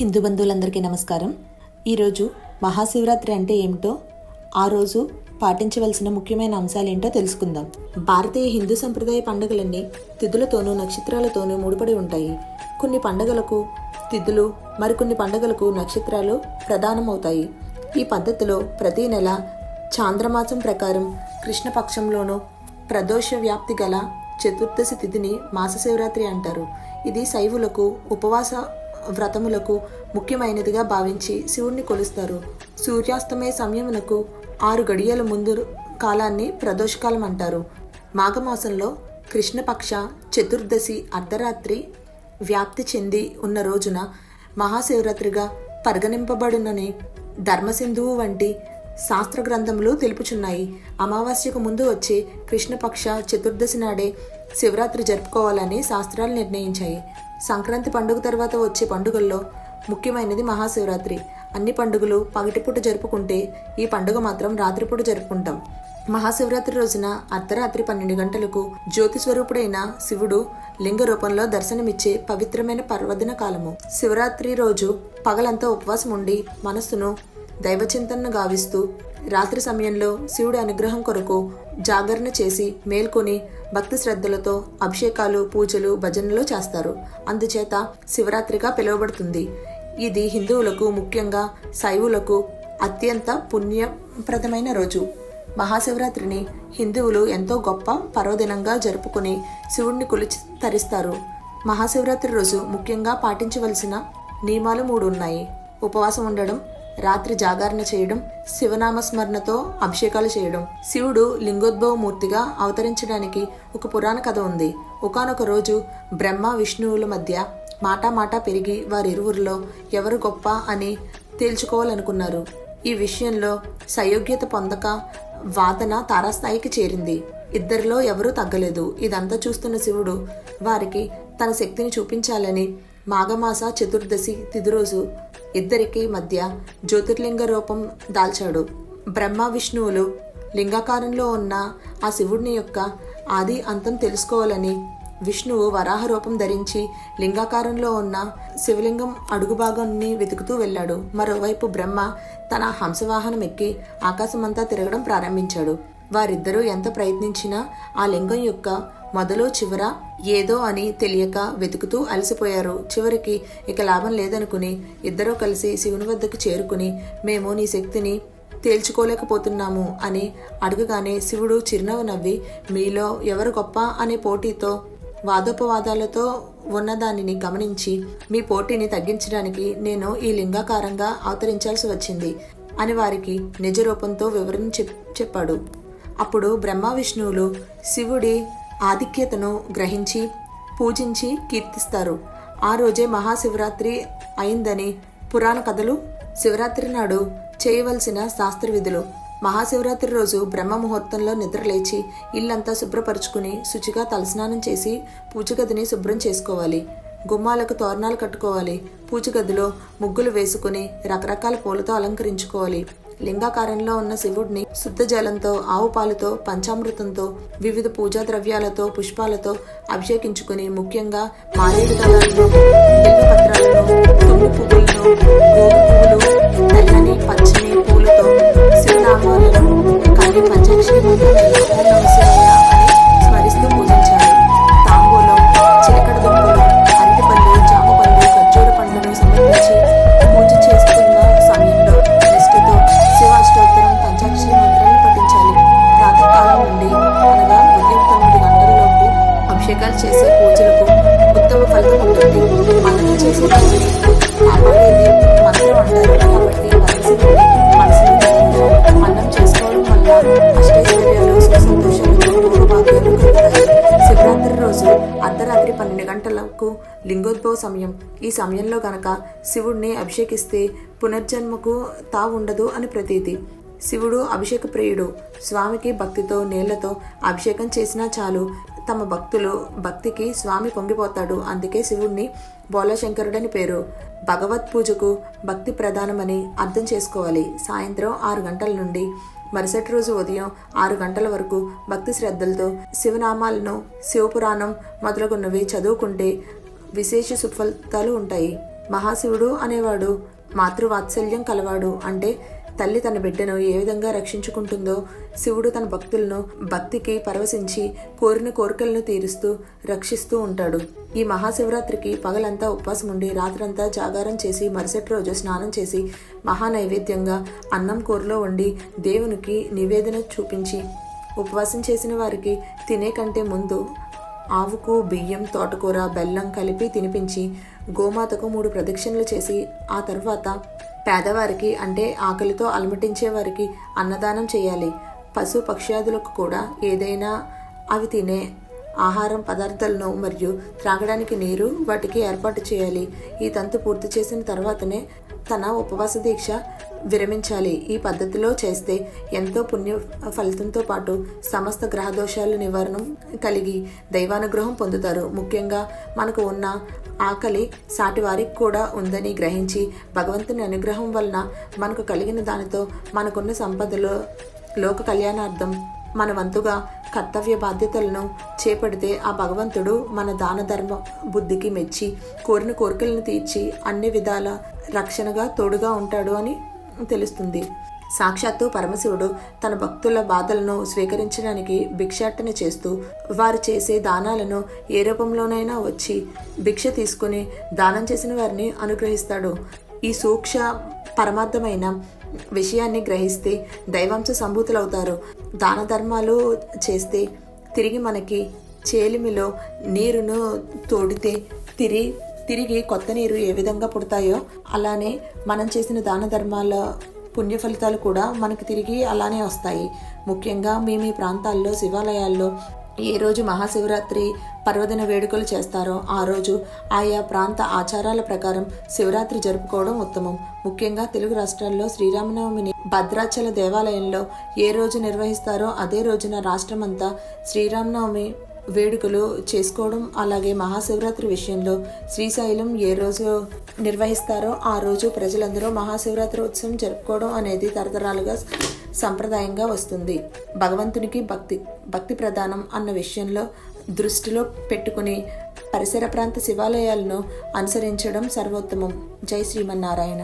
హిందూ బంధువులందరికీ నమస్కారం. ఈరోజు మహాశివరాత్రి అంటే ఏమిటో ఆ రోజు పాటించవలసిన ముఖ్యమైన అంశాలు ఏంటో తెలుసుకుందాం. భారతీయ హిందూ సంప్రదాయ పండుగలన్నీ తిథులతోనూ నక్షత్రాలతోనూ ముడిపడి ఉంటాయి. కొన్ని పండుగలకు తిథులు మరికొన్ని పండుగలకు నక్షత్రాలు ప్రధానమవుతాయి. ఈ పద్ధతిలో ప్రతి నెల చాంద్రమాసం ప్రకారం కృష్ణపక్షంలోనూ ప్రదోష వ్యాప్తి గల చతుర్దశి తిథిని మాస శివరాత్రి అంటారు. ఇది శైవులకు ఉపవాస వ్రతములకు ముఖ్యమైనదిగా భావించి శివుణ్ణి కొలుస్తారు. సూర్యాస్తమయ సమయమునకు ఆరు గడియల ముందు కాలాన్ని ప్రదోషకాలం అంటారు. మాఘమాసంలో కృష్ణపక్ష చతుర్దశి అర్ధరాత్రి వ్యాప్తి చెంది ఉన్న రోజున మహాశివరాత్రిగా పరిగణింపబడునని ధర్మసింధువు వంటి శాస్త్ర గ్రంథములు తెలుపుచున్నాయి. అమావాస్యకు ముందు వచ్చే కృష్ణపక్ష చతుర్దశి నాడే శివరాత్రి జరుపుకోవాలని శాస్త్రాలు నిర్ణయించాయి. సంక్రాంతి పండుగ తర్వాత వచ్చే పండుగల్లో ముఖ్యమైనది మహాశివరాత్రి. అన్ని పండుగలు పగటిపూట జరుపుకుంటే ఈ పండుగ మాత్రం రాత్రిపూట జరుపుకుంటాం. మహాశివరాత్రి రోజున అర్ధరాత్రి పన్నెండు గంటలకు జ్యోతి స్వరూపుడైన శివుడు లింగ రూపంలో దర్శనమిచ్చే పవిత్రమైన పర్వదిన కాలము. శివరాత్రి రోజు పగలంతా ఉపవాసం ఉండి మనస్సును దైవచింతనను గావిస్తూ రాత్రి సమయంలో శివుడి అనుగ్రహం కొరకు జాగరణ చేసి మేల్కొని భక్తి శ్రద్ధలతో అభిషేకాలు పూజలు భజనలు చేస్తారు. అందుచేత శివరాత్రిగా పిలువబడుతుంది. ఇది హిందువులకు ముఖ్యంగా శైవులకు అత్యంత పుణ్యప్రదమైన రోజు. మహాశివరాత్రిని హిందువులు ఎంతో గొప్ప పర్వదినంగా జరుపుకుని శివుణ్ణి కొలిచి తరిస్తారు. మహాశివరాత్రి రోజు ముఖ్యంగా పాటించవలసిన నియమాలు మూడు ఉన్నాయి. ఉపవాసం ఉండడం రాత్రి జాగరణ చేయడం శివనామస్మరణతో అభిషేకాలు చేయడం. శివుడు లింగోద్భవ మూర్తిగా అవతరించడానికి ఒక పురాణ కథ ఉంది. ఒకనొక రోజు బ్రహ్మ విష్ణువుల మధ్య మాటా మాటా పెరిగి వారిరువురిలో ఎవరు గొప్ప అని తేల్చుకోవాలనుకున్నారు. ఈ విషయంలో సయోగ్యత పొందక వాదన తారాస్థాయికి చేరింది. ఇద్దరిలో ఎవరూ తగ్గలేదు. ఇదంతా చూస్తున్న శివుడు వారికి తన శక్తిని చూపించాలని మాఘమాస చతుర్దశి తిదిరోజు ఇద్దరికీ ఇద్దరికి మధ్య జ్యోతిర్లింగ రూపం దాల్చాడు. బ్రహ్మ విష్ణువులు లింగాకారంలో ఉన్న ఆ శివుడిని యొక్క ఆది అంతం తెలుసుకోవాలని విష్ణువు వరాహ రూపం ధరించి లింగాకారంలో ఉన్న శివలింగం అడుగు భాగాన్ని వెతుకుతూ వెళ్ళాడు. మరోవైపు బ్రహ్మ తన హంసవాహనం ఎక్కి ఆకాశమంతా తిరగడం ప్రారంభించాడు. వారిద్దరూ ఎంత ప్రయత్నించినా ఆ లింగం యొక్క మొదలు చివర ఏదో అని తెలియక వెతుకుతూ అలసిపోయారు. చివరికి ఇక లాభం లేదనుకుని ఇద్దరూ కలిసి శివుని వద్దకు చేరుకుని మేము నీ శక్తిని తేల్చుకోలేకపోతున్నాము అని అడగగానే శివుడు చిరునవ్వు నవ్వి మీలో ఎవరు గొప్ప అనే పోటీతో వాదోపవాదాలతో ఉన్నదానిని గమనించి మీ పోటీని తగ్గించడానికి నేను ఈ లింగాకారంగా అవతరించాల్సి వచ్చింది అని వారికి నిజ రూపంతో వివరణ చెప్ చెప్పాడు. అప్పుడు బ్రహ్మ విష్ణువులు శివుడి ఆధిక్యతను గ్రహించి పూజించి కీర్తిస్తారు. ఆ రోజే మహాశివరాత్రి అయిందని పురాణ కథలు శివరాత్రి నాడు చేయవలసిన శాస్త్ర విధులు మహాశివరాత్రి రోజు బ్రహ్మ ముహూర్తంలో నిద్రలేచి ఇల్లంతా శుభ్రపరుచుకుని శుచిగా తలస్నానం చేసి పూజగదిని శుభ్రం చేసుకోవాలి. గుమ్మాలకు తోరణాలు కట్టుకోవాలి. పూజగదిలో ముగ్గులు వేసుకుని రకరకాల పూలతో అలంకరించుకోవాలి. లింగాకారంలో ఉన్న శివుడిని శుద్ధ జలంతో ఆవు పాలతో పంచామృతంతో వివిధ పూజా ద్రవ్యాలతో పుష్పాలతో అభిషేకించుకుని ముఖ్యంగా మారేడు దళాలను పత్రాలను పువ్వులను గోగు పువ్వులు లింగోద్భవ సమయం. ఈ సమయంలో గనక శివుడిని అభిషేకిస్తే పునర్జన్మకు తా ఉండదు అని ప్రతీతి. శివుడు అభిషేక ప్రియుడు. స్వామికి భక్తితో నీళ్ళతో అభిషేకం చేసినా చాలు. తమ భక్తులు భక్తికి స్వామి పొంగిపోతాడు. అందుకే శివుణ్ణి బోలశంకరుడని పేరు. భగవత్ పూజకు భక్తి ప్రధానమని అర్థం చేసుకోవాలి. సాయంత్రం ఆరు గంటల నుండి మరుసటి రోజు ఉదయం ఆరు గంటల వరకు భక్తి శ్రద్ధలతో శివనామాలను శివపురాణం మొదలగున్నవి చదువుకుంటే విశేష సుఫలితాలు ఉంటాయి. మహాశివుడు అనేవాడు మాతృవాత్సల్యం కలవాడు అంటే తల్లి తన బిడ్డను ఏ విధంగా రక్షించుకుంటుందో శివుడు తన భక్తులను భక్తికి పరవశించి కోరిన కోరికలను తీరుస్తూ రక్షిస్తూ ఉంటాడు. ఈ మహాశివరాత్రికి పగలంతా ఉపవాసం ఉండి రాత్రంతా జాగారం చేసి మరుసటి రోజు స్నానం చేసి మహా నైవేద్యంగా అన్నం కూరలో వండి దేవునికి నివేదన చూపించి ఉపవాసం చేసిన వారికి తినే కంటే ముందు ఆవుకు బియ్యం తోటకూర బెల్లం కలిపి తినిపించి గోమాతకు మూడు ప్రదక్షిణలు చేసి ఆ తర్వాత పేదవారికి అంటే ఆకలితో అలమటించే వారికి అన్నదానం చేయాలి. పశు పక్ష్యాదులకు కూడా ఏదైనా అవి తినే ఆహారం పదార్థాలను మరియు త్రాగడానికి నీరు వాటికి ఏర్పాటు చేయాలి. ఈ తంతు పూర్తి చేసిన తర్వాతనే తన ఉపవాస దీక్ష విరమించాలి. ఈ పద్ధతిలో చేస్తే ఎంతో పుణ్య ఫలితంతో పాటు సమస్త గ్రహ దోషాల నివారణం కలిగి దైవానుగ్రహం పొందుతారు. ముఖ్యంగా మనకు ఉన్న ఆకలి సాటి వారికి కూడా ఉందని గ్రహించి భగవంతుని అనుగ్రహం వలన మనకు కలిగిన దానితో మనకున్న సంపదలో లోక కళ్యాణార్థం మన వంతుగా కర్తవ్య బాధ్యతలను చేపడితే ఆ భగవంతుడు మన దాన ధర్మ బుద్ధికి మెచ్చి కోరిన కోరికలను తీర్చి అన్ని విధాల రక్షణగా తోడుగా ఉంటాడు అని తెలుస్తుంది. సాక్షాత్తు పరమశివుడు తన భక్తుల బాధలను స్వీకరించడానికి భిక్షాటన చేస్తూ వారు చేసే దానాలను ఏ రూపంలోనైనా వచ్చి భిక్ష తీసుకుని దానం చేసిన వారిని అనుగ్రహిస్తాడు. ఈ సూక్ష్మ పరమార్థమైన విషయాన్ని గ్రహిస్తే దైవాంశ సంభూతులవుతారు. దాన ధర్మాలు చేస్తే తిరిగి మనకి చేలిమిలో నీరును తోడితే తిరిగి తిరిగి కొత్త నీరు ఏ విధంగా పుడతాయో అలానే మనం చేసిన దాన ధర్మాల పుణ్య ఫలితాలు కూడా మనకు తిరిగి అలానే వస్తాయి. ముఖ్యంగా మీ మీ ప్రాంతాల్లో శివాలయాల్లో ఏ రోజు మహాశివరాత్రి పర్వదిన వేడుకలు చేస్తారో ఆ రోజు ఆయా ప్రాంత ఆచారాల ప్రకారం శివరాత్రి జరుపుకోవడం ఉత్తమం. ముఖ్యంగా తెలుగు రాష్ట్రాల్లో శ్రీరామనవమిని భద్రాచల దేవాలయంలో ఏ రోజు నిర్వహిస్తారో అదే రోజున రాష్ట్రమంతా శ్రీరామనవమి వేడుకలు చేసుకోవడం అలాగే మహాశివరాత్రి విషయంలో శ్రీశైలం ఏ రోజు నిర్వహిస్తారో ఆ రోజు ప్రజలందరూ మహాశివరాత్రి ఉత్సవం జరుపుకోవడం అనేది తరతరాలుగా సంప్రదాయంగా వస్తుంది. భగవంతునికి భక్తి భక్తి ప్రధానం అన్న విషయంలో దృష్టిలో పెట్టుకుని పరిసర ప్రాంత శివాలయాలను అనుసరించడం సర్వోత్తమం. జై శ్రీమన్నారాయణ.